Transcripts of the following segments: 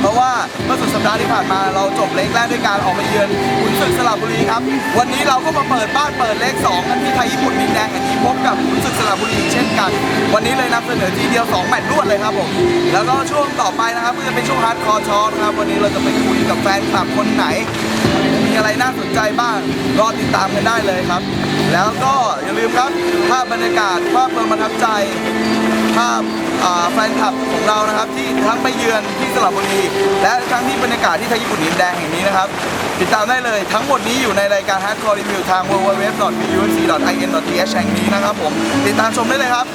เพราะว่าเมื่อสุดสัปดาห์ที่ผ่านมาเราจบเล็กแรกด้วยการออกไปเยือนขุนศึกสระบุรีครับ วันนี้เราก็มาเปิดบ้านเปิดเลข2กันที่ไทยญี่ปุ่นดินแดงแห่งนี้พบกับขุนศึกสระบุรีเช่นกัน วันนี้เลยนำเสนอทีเดียว2แมตช์รวดเลยครับผม แล้วก็ช่วงต่อไปนะครับก็จะเป็นช่วงฮาร์ดคอร์ชอนะครับ วันนี้เราจะไปคุยกับแฟนคลับคนไหน มีอะไรน่าสนใจบ้างรอติดตามกันได้เลยครับ แล้วก็อย่าลืมครับภาพบรรยากาศภาพความประทับใจภาพ แฟนคลับของเรานะครับที่ทั้งไปเยือนที่สระบุรี และทั้งที่บรรยากาศที่ไทยญี่ปุ่นดินแดงแห่งนี้นะครับ ติดตามได้เลยทั้งหมดนี้อยู่ในรายการ Hardcore Review ทาง w w w v u c i n t h แห่งนี้นะครับผมติดตามชมได้เลยครับ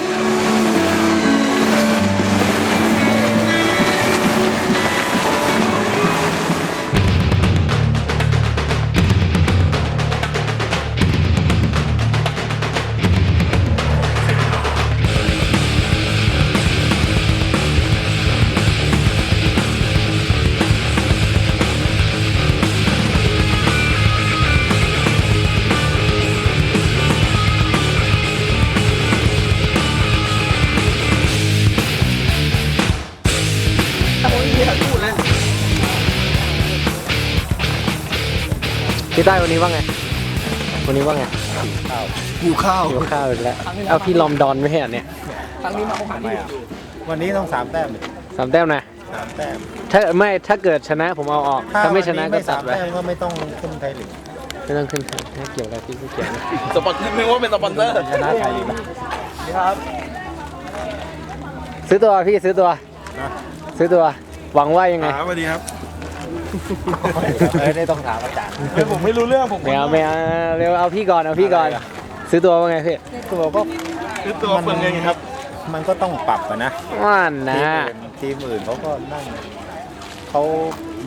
ใต้วันนี้ว่าไง วันนี้ว่าไงหิวข้าว หิวข้าวอีกแล้วเอาพี่ลอมดอนไม่ใช่เหรอเนี่ยวันนี้ต้องสามแต้มดิสามแต้มนะ สามแต้ม ถ้าไม่ถ้าเกิดชนะผมเอาออก ถ้าไม่ชนะก็ไม่ตัสาดมไปแต้มก็ไม่ต้องขึ้นไทยลีกไม่ต้องขึ้นไม่เกี่ยวอะไรพี่ไม่เกี่ยวนะสปอนเซอร์นึกว่าเป็นสปอนเซอร์ชนะไทยลีกครับ ซื้อตัวพี่ซื้อตัว ซื้อตัว หวังว่ายังไงสวัสดีครับเออ ได้ต้องถามอาจารย์ผมไม่รู้เรื่องผมไม่เอาไม่เอาเร็วเอาพี่ก่อนเอาพี่ก่อน ซื้อตัวว่าไงพี่ตัวก็คือตัวเปลืองเงินครับ มันก็ต้องปรับอะนะว่านนะทีมอื่นทีมอื่นเขาก็นั่งเขา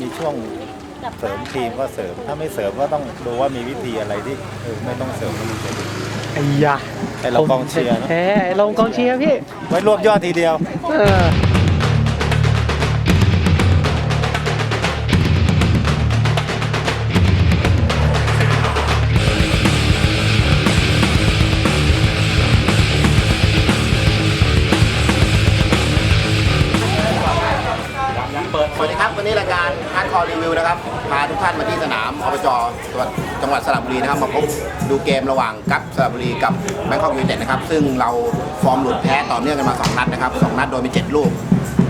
มีช่วงเสริมทีมก็เสริม ถ้าไม่เสริมก็ต้องดูว่ามีวิธีอะไรที่เออไม่ต้องเสริมก็มีจะดีไอ้ยาแต่เรากองเชียร์เนอะแพ้ลงกองเชียร์พี่ไว้รวบยอดทีเดียวเออ จังหวัดสระบุรีนะครับมาพบดูเกมระหว่างกัปสระบุรีกับแบงคอกยูไนเต็ดนะครับซึ่งเราฟอร์มหลุดแพ้ต่อเนื่องกันมา 2 นัดนะครับสองนัดโดยมี7ลูก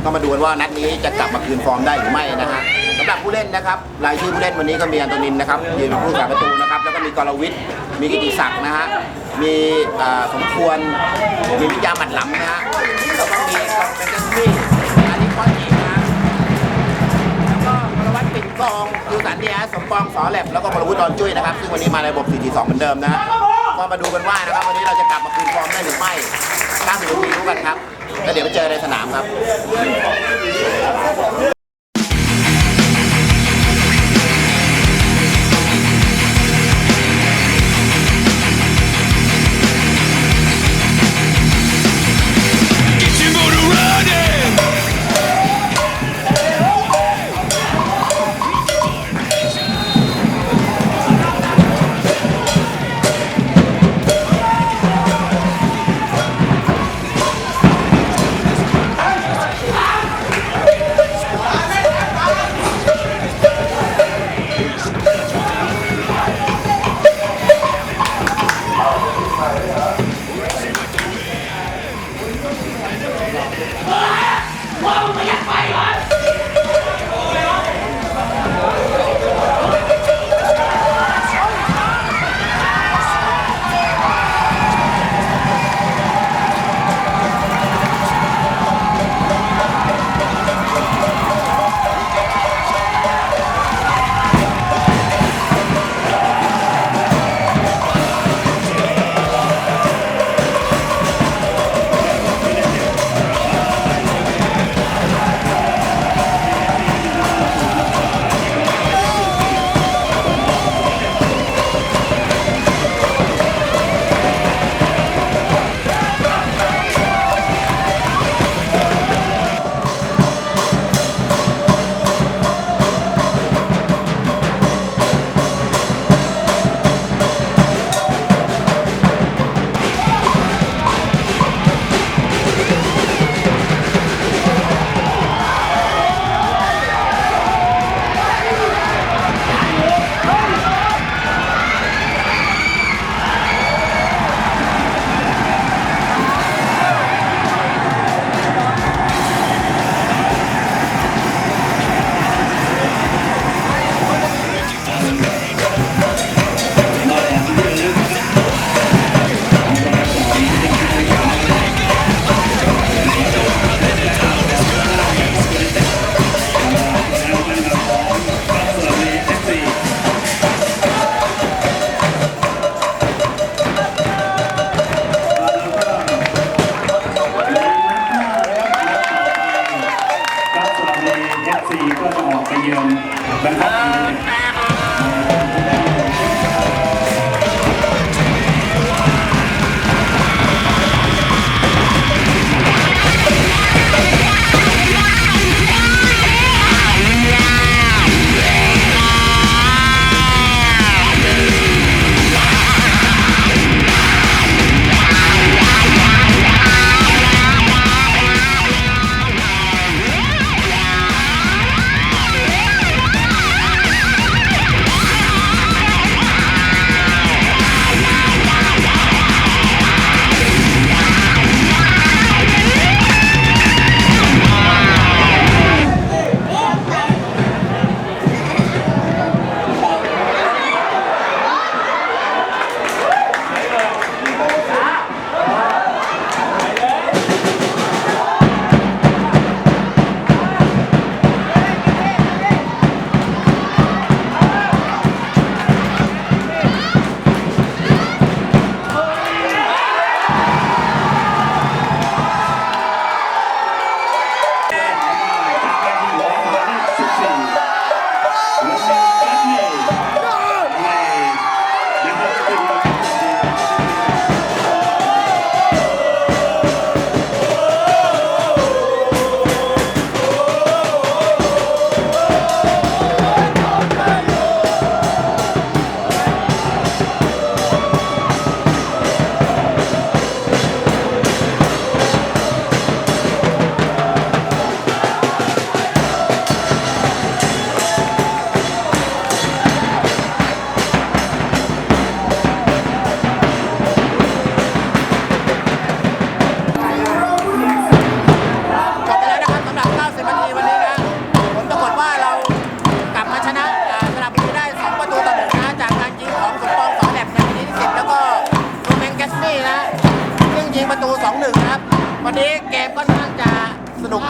ก็มาดูกันว่านัดนี้จะกลับมาคืนฟอร์มได้หรือไม่นะฮะสำหรับผู้เล่นนะครับรายชื่อผู้เล่นวันนี้ก็มีอันโตนินนะครับยืนเป็นผู้สาประตูนะครับแล้วก็มีกรวิทย์มีกิติศักดิ์นะฮะมีสมควรมีวิทยาหมัดหลำนะฮะแล้วก็มีกองเป็นเจ้าที่อานิ ลวัตปิ่นกองยูสันเดียสมปองสอแลบแล้วก็พลวุฒิดอนจุ้ยนะครับ ซึ่งวันนี้มาในระบบ 4-2 เหมือนเดิมนะก็มาดูกันว่านะครับ วันนี้เราจะกลับมาคืนฟอร์มได้หรือไม่ตั้งถึงทีรู้กันครับ แล้วเดี๋ยวไปเจอในสนามครับ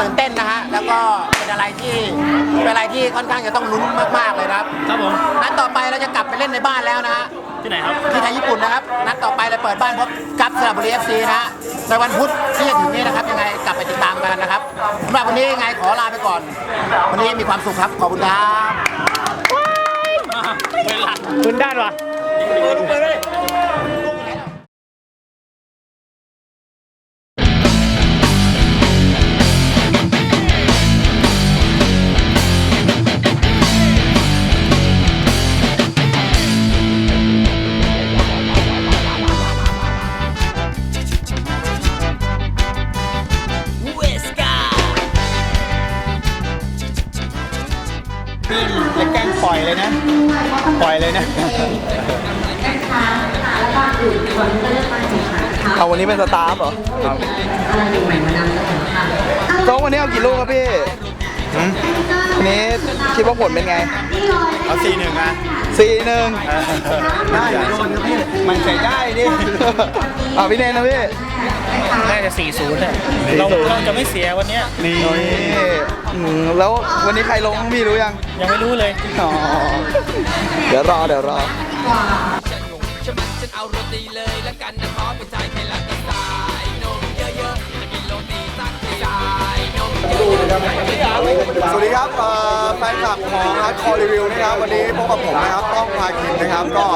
ตื่นเต้นนะฮะ แล้วก็เป็นอะไรที่เป็นอะไรที่ค่อนข้างจะต้องลุ้นมากๆเลยนะครับ ครับผมนัดต่อไปเราจะกลับไปเล่นในบ้านแล้วนะฮะ ที่ไหนครับ ที่ไทยญี่ปุ่นนะครับ นัดต่อไปเราเปิดบ้านพบกับสระบุรีเอฟซีนะฮะ ในวันพุธที่จะถึงนี้นะครับ ยังไงกลับไปติดตามกันนะครับสำหรับวันนี้ยังไงขอลาไปก่อน วันนี้มีความสุขครับ ขอบคุณครับเวลาคุณด้านวะจะแกล้งปล่อยเลยนะ ปล่อยเลยนะเอาวันนี้เป็นสตาฟเหรอครับโจ๊กวันนี้เอากี่ลูกครับพี่วันนี้คิดว่าผลเป็นไง เอาสี่หนึ่งอะ สี่หนึ่งได้โดนครับพี่มันใส่ได้ดิอ่าพี่เนนนะพี่ น่าจะ 40เนี่ยเราเราจะไม่เสียวันเนี้ยนี่นี่อืมแล้ววันนี้ใครลงบ้างพี่รู้ยังยังไม่รู้เลย อ๋อเดี๋ยวรอเดี๋ยวรอ ฉันมันฉันเอาโรตีเลยละกันนะขอเป็นใจแค่ละกันสายนมเยอะๆกินโรตีสักสายนมสวัสดีครับเอ่อแฟ นคลับของรัฐคอร์รีวิวนะครับวันนี้พบกับผมนะครับต้องพาคินนะครับ ก็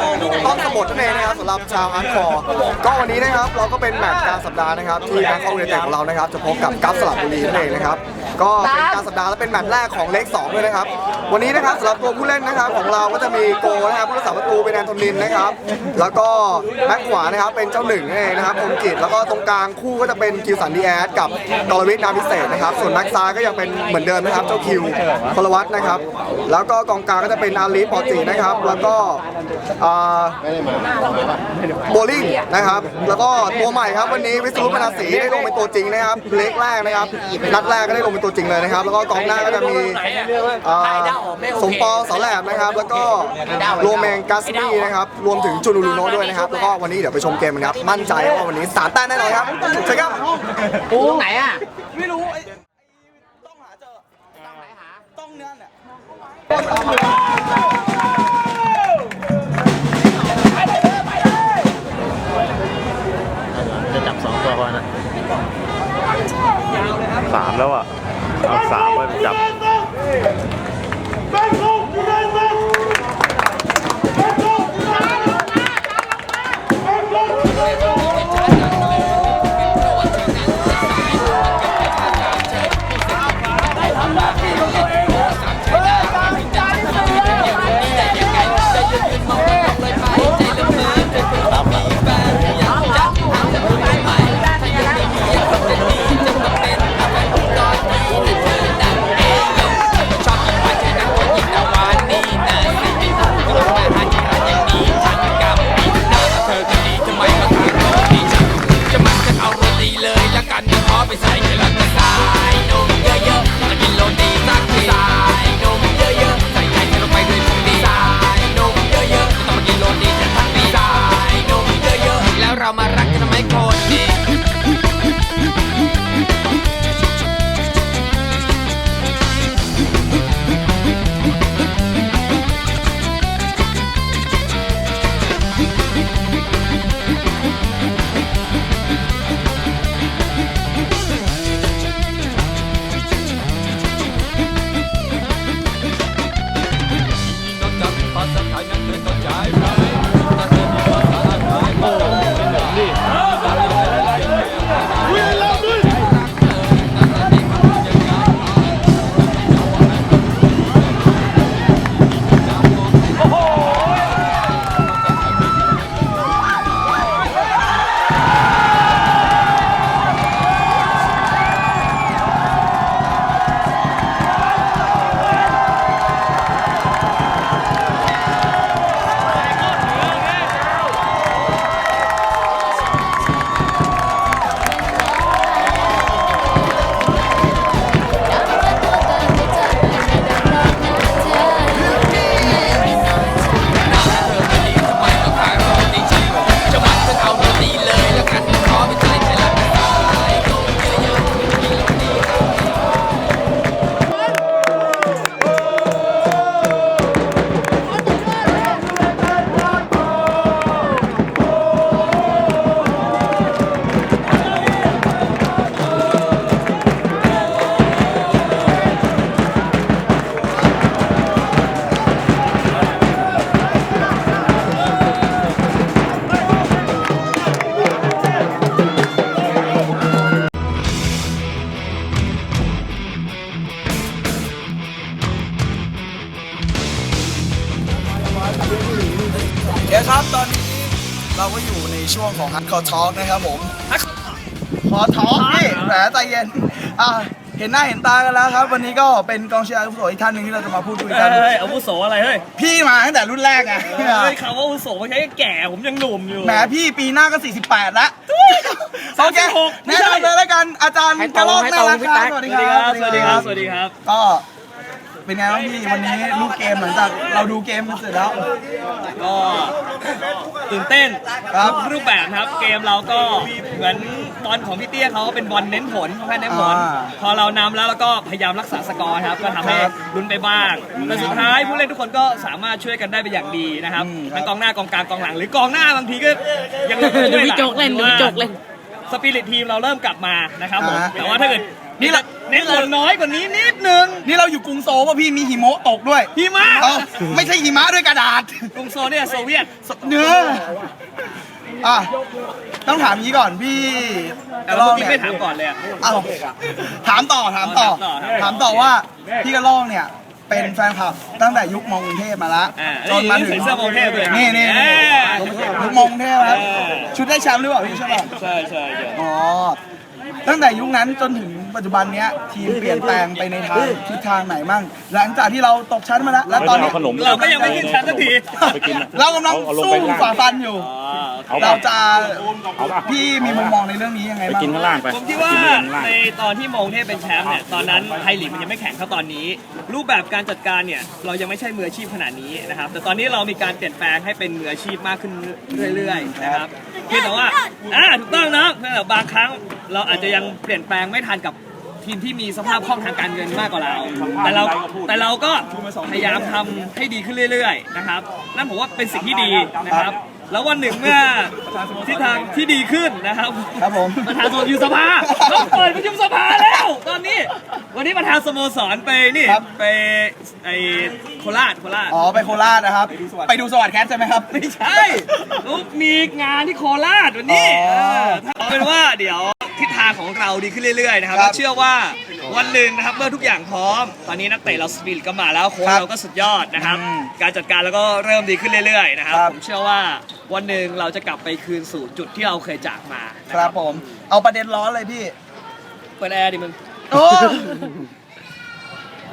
ต้องสมุดนั่นเองนะครับสำหรับชาวฮาร์ดคอร์ก็วันนี้นะครับเราก็เป็นแมตช์กลารสัปดาห์นะครับที่แบงคอกยูไนเต็ดของเรานะครับจะพบกับกัฟสลับบุรีนั่นเองนะครับก็เป็นกลารสัปดาห์และเป็นแมตช์แรกของเลข2ด้วยนะครับ วันนี้นะครับสำหรับตัวผู้เล่นนะครับของเราก็จะมีโกนะครับผู้รักษาประตูเป็นแอนโทนินนะครับแล้วก็แบ็คขวานะครับเป็นเจ้าหนึ่งนั่นเองนะครับคมกิจแล้วก็ตรงกลางคู่ก็จะเป็นคิวสันดีแอสกับกรวิทนาพิเศษนะครับส่วนแบ็คซ้ายก็ยังเป็นเหมือนเดิมนะครับเจ้าคิวพลวัตนะครับ แล้วก็กองกลางก็จะเป็นอาลีปอจินะครับ แล้วก็อ่าโบลิ่งนะครับ แล้วก็ตัวใหม่ครับวันนี้วิศรุปนาศรีได้ลงเป็นตัวจริงนะครับเล็กแรกนะครับ นัดแรกก็ได้ลงเป็นตัวจริงเลยนะครับ แล้วก็กองหน้าก็จะมีอ่าสมปองเสาแหลมนะครับ แล้วก็โรแมนกัสมี่นะครับ รวมถึงจูนูรูโนด้วยนะครับ แล้วก็วันนี้เดี๋ยวไปชมเกมกันครับ มั่นใจว่าวันนี้สามแต้มแน่นอนครับใช่ครับตรงไหนอะ ไม่รู้ไอ้ต้องหาเจอ ต้องไหนหา ต้องเนื้อเนี่ย จะจับสองตัวก่อนนะสามแล้วอะ เอาสามไปจับ ของ Hardcore Talk นะครับผมขอท้องพี่แหมใจเย็นอะเห็นหน้าเห็นตากันแล้วครับ วันนี้ก็เป็นกองเชียร์อาวุโสอีกท่านหนึ่งที่เราจะมาพูดคุยกัน เฮ้ยอาวุโสอะไรเฮ้ย พี่มาตั้งแต่รุ่นแรกไงเฮ้ยคำว่าอาวุโสไม่ใช่แก่ผมยังหนุ่มอยู่ แหมพี่ปีหน้าก็ 48แล้วโอเค36แนะนำเลยแล้วกันอาจารย์กระลอกน่ารักครับสวัสสดีวัสคดีครัรับบสวัสดีครับ สวัสดีครับ ก็ เป็นไงบ้างพี่วันนี้ลูกเกมหลังจากเราดูเกมกันเสร็จแล้ว ก็ตื่นเต้นครับ ทุกรูปแบบครับ เกมเราก็เหมือนบอลของพี่เตี้ยเขาเป็นบอลเน้นผลค่อนข้างเน้นผล อ่าพอเรานำแล้วเราก็พยายามรักษาสกอร์ครับ ก็ทำให้ครับลุ้นไปบ้างแต่สุดท้ายผู้เล่นทุกคนก็สามารถช่วยกันได้เป็นอย่างดีนะครับอืมครับ ทั้งกองหน้ากองกลางกองหลังหรือกองหน้าบางทีก็ยังช่วยหลังดูพี่โจ๊กเล่นดูพี่โจ๊กเล่น สปิริตทีมเราเริ่มกลับมานะครับผม อ่าแต่ว่าถ้าเกิดนี่นี่แหละ เน้นผลน้อยกว่านี้นิดนึงนี่เราอยู่กรุงโซลป่ะพี่มีหิมะตกด้วยหิมะเอ้าไม่ใช่หิมะด้วยกระดาษกรุงโซลเนี่ยโซเวียตเนื้ออะต้องถามอย่างนี้ก่อนพี่แต่ว่าพี่ไม่ถามก่อนเลยอะเอ้าถามต่อถามต่อถามต่อ ถามต่อว่าพี่กระลอกเนี่ยเป็นแฟนคลับตั้งแต่ยุคมองกรุงเทพมาละอ่าจนมาถึใส่งเสื้อมองเทพเลยนี่นี่เอนี่อยุคมองกรุงเทพครับเออชุดได้แชมป์หรือเปล่าพี่ใช่ป่ะใช่ใช่ใช่อ๋อ ตั้งแต่ยุคนั้นจนถึงปัจจุบันเนี้ยทีมเปลี่ยนแปลงไปในทางทิศทางไหนมั่ง หลังจากที่เราตกชั้นมาแล้วแล้วตอนนี้เอาขนมเราก็ยังไม่ขึ้นชั้นสักทีไปกินนะเรากำลังเอาลงสู้ไปข้างล่างฝ่าฟันอยู่ เอาเราป่ะจะเอาป่ะพี่มีมุมมองในเรื่องนี้ยังไงไปบ้างกินข้างล่างไปผมคิดว่ากินข้างล่าง ในตอนที่มงเทพเป็นแชมป์เนี่ยตอนนั้นไทยลีกมันยังไม่แข่งเท่าตอนนี้ รูปแบบการจัดการเนี่ยเรายังไม่ใช่มืออาชีพขนาดนี้นะครับแต่ตอนนี้เรามีการเปลี่ยนแปลงให้เป็นมืออาชีพมากขึ้นเรื่อยๆนะครับเพียงแต่ว่าอ่าถูกต้องนะเพียงแต่บางครั้งเราอาจจะยังเปลี่ยนแปลงไม่ทันกับทีมที่มีสภาพคล่องทางการเงินมากกว่าเรา แต่เราแต่เราก็พยายามทำให้ดีขึ้นเรื่อย ๆ นะครับ นั่นผมว่าเป็นสิ่งที่ดีนะครับ แล้ววันหนึ่งเมื่อทิศทางที่ดีขึ้นนะครับครับผมประธานสโมสรอยู่สภาเราเปิดประชุมสภาแล้ว ตอนนี้ วันนี้ประธานสโมสรไปนี่ครับ ไปไอโคราชโคราชอ๋อไปโคราชนะครับ ไปดูสวัสดิ์แคทใช่ไหมครับไม่ใช่ลูกมีงานที่โคราชวันนี้อ๋อเออถ้าเอาเป็นว่าเดี๋ยวทิศทางของเราดีขึ้นเรื่อยๆนะครับครับ แล้วเชื่อว่า วันหนึ่งนะครับเมื่อทุกอย่างพร้อม ตอนนี้นักเตะเราสปิริตก็มาแล้วโค้ชครับเราก็สุดยอดนะครับ อืมการจัดการแล้วก็เริ่มดีขึ้นเรื่อยๆนะครับครับ ผมเชื่อว่าวันหนึ่งเราจะกลับไปคืนสู่จุดที่เราเคยจากมานะครับผมเอาประเด็นร้อนเลยพี่เปิดแอร์ดิมึงโอ้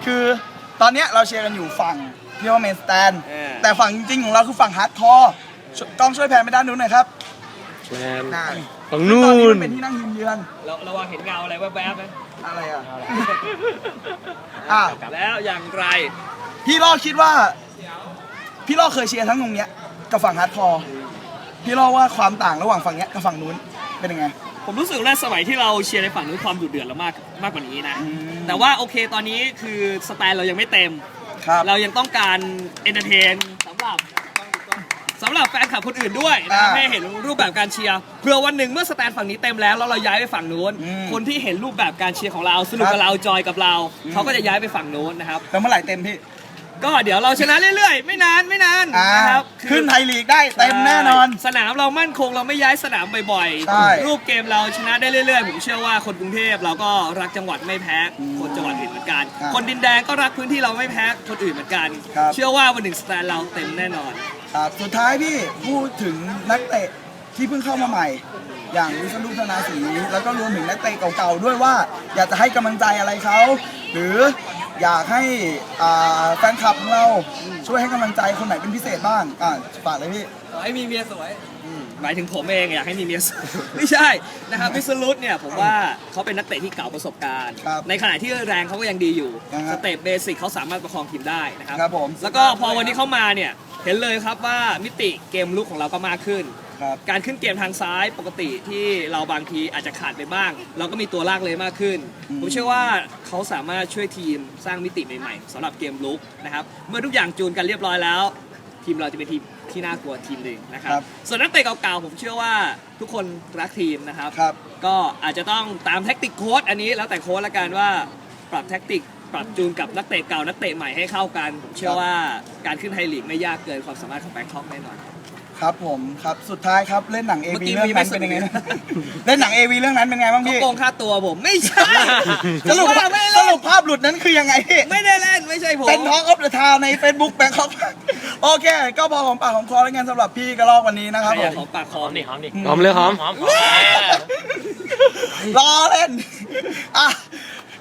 คือตอนเนี้ยเราเชียร์กันอยู่ฝั่งที่เรียกว่าเมนสแตนเออ แต่ฝั่งจริงๆของเราคือฝั่งฮาร์ดคอร์กล้องช่วยแพนไปด้านนู้นหน่อยครับแมนนั่นฝั่งซึ่นู่ตอนนี้นมันเป็นที่นั่งยืนเยือน เราระวังเห็นเงาอะไรแวบๆไหม อะไรอะ อะ แล้วอย่างไร พี่ลอกคิดว่า พี่ลอกเคยเชียร์ทั้งตรงเนี้ยกับฝั่งฮาร์ดคอร์ พี่ลอกว่าความต่างระหว่างฝั่งเนี้ยกับฝั่งนู้นเป็นยังไง ผมรู้สึกว่าสมัยที่เราเชียร์ในฝั่งนู้นความดุเดือดเรามากมากกว่านี้นะอืมแต่ว่าโอเคตอนนี้คือสไตล์เรายังไม่เต็ม ครับ เรายังต้องการเอนเตอร์เทนสำหรับ สำหรับแฟนคลับคนอื่นด้วยนะครับอ่าให้เห็นรูปแบบการเชียร์เพื่อวันหนึ่งเมื่อสแตนฝั่งนี้เต็มแล้วแล้วเราย้ายไปฝั่งนู้น อืมคนที่เห็นรูปแบบการเชียร์ของเราสนุกครักับบ เราจอยกับเราเขาก็จะย้ายไปฝั่งนู้นนะครับ แล้วเมื่อไหร่เต็มพี่ก็เดี๋ยวเราชนะเรื่อยๆ ไม่นานไม่นานอ่านะครับคือขึ้นไทยลีกได้เต็มแน่นอน สนามเรามั่นคงเราไม่ย้ายสนามบ่อยใช่ รูปเกมเราชนะได้เรื่อยๆ ผมเชื่อว่าคนกรุงเทพเราก็รักจังหวัดไม่แพ้คนจังหวัดอื่นเหมือนกันครับคนดินแดงก็รักพื้นที่เราไม่แพ้คนอื่นเหมือนกัน ครับ เชื่อว่าวันหนึ่งสแตนเราเต็มแน่นอน ครับสุดท้ายพี่พูดถึงนักเตะที่เพิ่งเข้ามาใหม่ อย่างวิศนุธนาศรีแล้วก็รวมถึงนักเตะเก่าๆด้วยว่า อยากจะให้กำลังใจอะไรเขาหรืออยากให้อ่าแฟนคลับของเราช่วยให้กำลังใจคนไหนเป็นพิเศษบ้างอ่าฝากเลยพี่ ขอให้มีเมียสวยหมายถึงผมเองอยากให้มีเมียสวย ไม่ใช่นะครับวิสรุตเนี่ยผมว่าเขาเป็นนักเตะที่เก่าประสบการณ์ ครับในขณะที่แรงเขาก็ยังดีอยู่นะฮะสเต็ปเบสิกเขาสามารถประคองทีมได้นะครับ ครับผม แล้วก็พอวันนี้เข้ามาเนี่ย เห็นเลยครับว่ามิติเกมลุกของเราก็มากขึ้น ครับ การขึ้นเกมทางซ้ายปกติที่เราบางทีอาจจะขาดไปบ้าง เราก็มีตัวลากเลยมากขึ้น อืม ผมเชื่อว่าเขาสามารถช่วยทีมสร้างมิติใหม่ๆสำหรับเกมลุกนะครับ เมื่อทุกอย่างจูนกันเรียบร้อยแล้ว ทีมเราจะเป็นทีมที่น่ากลัวทีมหนึ่งนะครับ ครับ ส่วนนักเตะเก่าๆผมเชื่อว่าทุกคนรักทีมนะครับ ครับ ก็อาจจะต้องตามแท็กติกโค้ดอันนี้แล้วแต่โค้ดละกันว่าปรับแท็กติก ปรับจูนกับนักเตะเก่านักเตะใหม่ให้เข้ากันผมเชื่อว่าการขึ้นไทยลีกไม่ยากเกินความสามารถของแบงคอกแน่นอน ครับผมครับสุดท้ายครับเล่นหนังเมื่ AV อกี้เรื่องนั้นมีไม่เป็นยังไงสุดเล่นหนัง AV เรื่องนั้นเป็นไงบ้างเขาพี่โกงค่าตัวผมไม่ใช่สรุปว่าไม่สเล่นรุปภาพหลุดนั้นคือยังไงพี่ ไม่ได้เล่นไม่ใช่ผม เป็นท็อกออฟเดอะทาวใน Facebook แบงคอกโอเค ก็พอของปากของคอแล้วกันสำหรับพี่กระลอกวันนี้นะครับไม่ผอยากมของปากคอมดิหอมเลยหอมรอเล่นอะ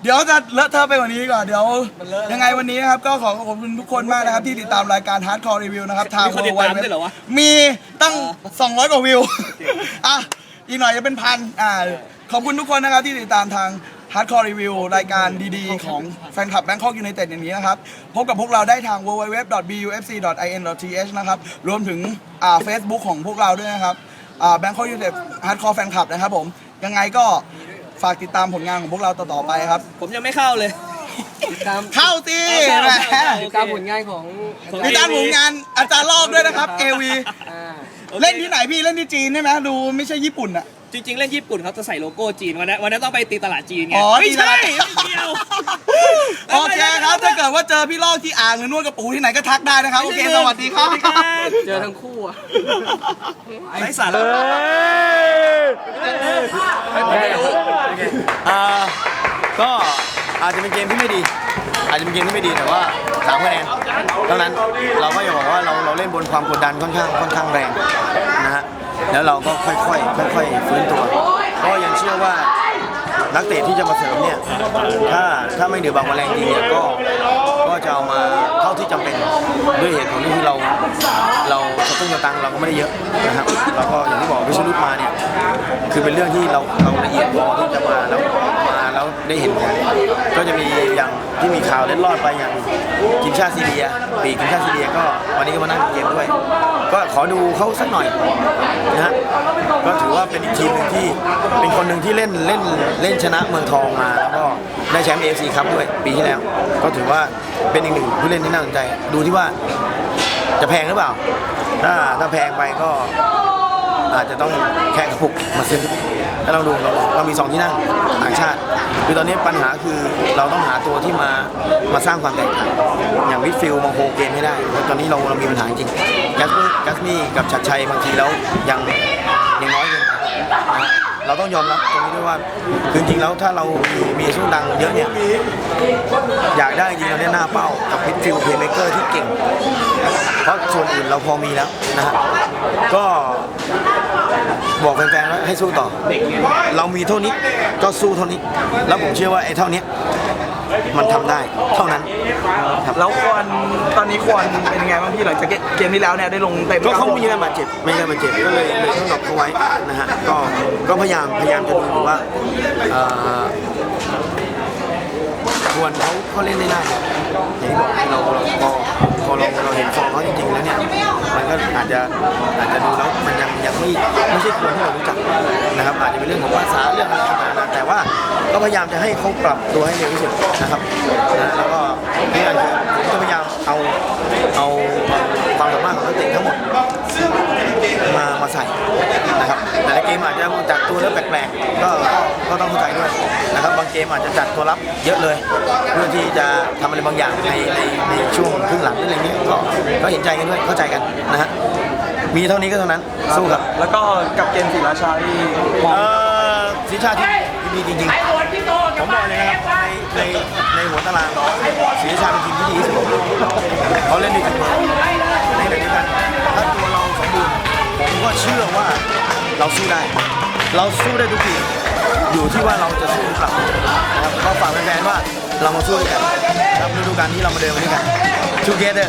เดี๋ยวจะเลอะเทอะไปกว่านี้ก่อนเดี๋ยว ยังไงวันนี้นะครับก็ขอขอบคุณทุกคนมากนะครับที่ติดตามรายการ Hardcore Review นะครับทางมีคนติดตามด้วยเหรอวะ มีตั้ง 200 กว่าวิวอะอีกหน่อยจะเป็นพันอ่าขอบคุณทุกคนนะครับที่ติดตามทาง Hardcore Review รายการดีๆ ของแฟนคลับ Bangkok United อย่างนี้นะครับ พบกับพวกเราได้ทาง www.bufc.in.th นะครับรวมถึงอ่า Facebook ของพวกเราด้วยนะครับอ่า Bangkok United Hardcore Fan Club นะครับผม ยังไงก็ ฝากติดตามผลงานของพวกเราต่อๆไปครับ ผมยังไม่เข้าเลยเข้าสิเข้าแหมเข้าติดตามผลงานของติดตามผลงานอาจารย์ลอกด้วยนะครับ AV อ่าเล่นที่ไหนพี่เล่นที่จีนใช่ไหมดูไม่ใช่ญี่ปุ่นอะ จริงๆ เล่นญี่ปุ่นเขาจะใส่โลโก้จีนวันนั้นวันนั้นต้องไปตีตลาดจีนไงอ๋อไม่ตีตใช่ลาด ไม่เกี่ยว โอเคครับ ถ้าเกิด ว่าเจอพี่ลอกที่อ่างหรือนวดกระปูที่ไหนก็ทักได้นะครับ โอเค สวัสดีครับเจอทั้งคู่อะไร้สาระอ่าก็อาจจะเป็นเกมที่ไม่ดี อาจจะเป็นเกมที่ไม่ดีแต่ว่าสามคะแนนเท่านั้นเราก็อย่าบอกว่าเราเราเล่นบนความกดดันค่อนข้างค่อนข้างแรงนะฮะแล้วเราก็ค่อยๆค่อยๆฟื้นตัว ก็ยังเชื่อว่านักเตะที่จะมาเสริมเนี่ย ถ้าถ้าไม่เหนือบางกว่าแรงจริงเนี่ยก็ก็ จะเอามาเท่าที่จำเป็นด้วยเหตุผลที่เราเราสตุ้งสตังเราก็ไม่ได้เยอะนะครับเราก็อย่างที่บอกวิชรุตมาเนี่ยคือเป็นเรื่องที่เราเราละเอียดพอที่จะมาแล้ว ได้เห็นผลก็จะมีอย่างที่มีข่าวเล็ดลอดไปอย่างทีมชาติซีเรีย ปีกทีมชาติซีเรียก็วันนี้ก็มานั่งเกมด้วย ก็ขอดูเขาสักหน่อยนะฮะก็ถือว่าเป็นอีกทีมหนึ่งที่เป็นคนหนึ่งที่เล่นเล่นเล่นชนะเมืองทองมาแล้วก็ได้แชมป์เอฟซีครับด้วยปีที่แล้ว ก็ถือว่าเป็นอีกหนึ่งผู้เล่นที่น่าสนใจ ดูที่ว่าจะแพงหรือเปล่า ถ้าถ้าแพงไปก็อาจจะต้องแข่งกระปุกมาซื้อ แล้วเราดูเราเรามีสองที่นั่งต่างชาติ คือตอนนี้ปัญหาคือเราต้องหาตัวที่มามาสร้างความแตกต่างอย่างวิดฟิลมาโฮเกมให้ได้แล้วตอนนี้เราเรามีปัญหาจริงๆกัสมี่กัสมี่กับชัดชัยบางทีแล้วยังยังน้อยเกินไปนะเราต้องยอมรับตรงนี้ด้วยว่าคือจริงๆแล้วถ้าเรามีมีช่วงดังเยอะเนี่ยอยากได้จริงเราเนี่ยหน้าเป้ากับวิดฟิลเพลย์เมเกอร์ที่เก่ง เพราะส่วนอื่นเราพอมีแล้วนะฮะก็ บอกแฟนๆว่าให้สู้ต่อ เรามีเท่านี้ก็สู้เท่านี้ แล้วผมเชื่อว่าไอ้เท่านี้มันทำได้เท่านั้นครับแล้วควรตอนนี้ควรเป็นยังไงบ้างพี่หลังจากเกมที่แล้วเนี่ยได้ลงเต็มก็เขาไม่ได้บาดเจ็บไม่ได้บาดเจ็บก็เลยเลยต้องดรอปเขาไว้นะฮะก็ก็พยายามพยายามจะดูอยู่ว่าเอ่อควรเขาเขาเล่นได้หน้าอย่างที่บอกเราเราพอ พอเราเราเห็นฟอร์มเขาจริงๆแล้วเนี่ยมันก็อาจจะอาจจะดูแล้วมันยังยังไม่ไม่ใช่คนที่เรารู้จักนะครับ อาจจะเป็นเรื่องของภาษาเรื่องอะไรต่างๆแต่ว่าก็พยายามจะให้เขาปรับตัวให้เร็วที่สุดนะครับนะแล้วก็นี่ก็คือผมจะพยายามเอาเอาเอาความสามารถของนักเตะทั้งหมด มามาใส่นะครับแต่ละเกมอาจจะจัดตัวแล้วแปลกๆก็ก็ก็ต้องเข้าใจด้วยนะครับบางเกมอาจจะจัดตัวรับเยอะเลยเพื่อที่จะทำอะไรบางอย่างในในในช่วงครึ่งหลังหรืออะไรเงี้ยก็ก็เห็นใจกันด้วยเข้าใจกันนะฮะมีเท่านี้ก็เท่านั้นสู้ครับแล้วก็กับเกมศรีราชาที่มองเอ่อสีชาติที่ดีจริงๆผมบอกเลยนะครับในในในหัวตารางสีชาติเป็นทีมที่ดีที่สุดเขาเล่นดีกันมาในขณะเดียวกันถ้าตัวเราสมบูรณ์ ผมก็เชื่อว่าเราสู้ได้ เราสู้ได้ทุกทีมอยู่ที่ว่าเราจะสู้หรือเปล่านะครับก็ฝากแฟนๆว่าเรามาสู้ด้วยกันนะครับฤดูกาลนี้เรามาเดินมาด้วยกัน together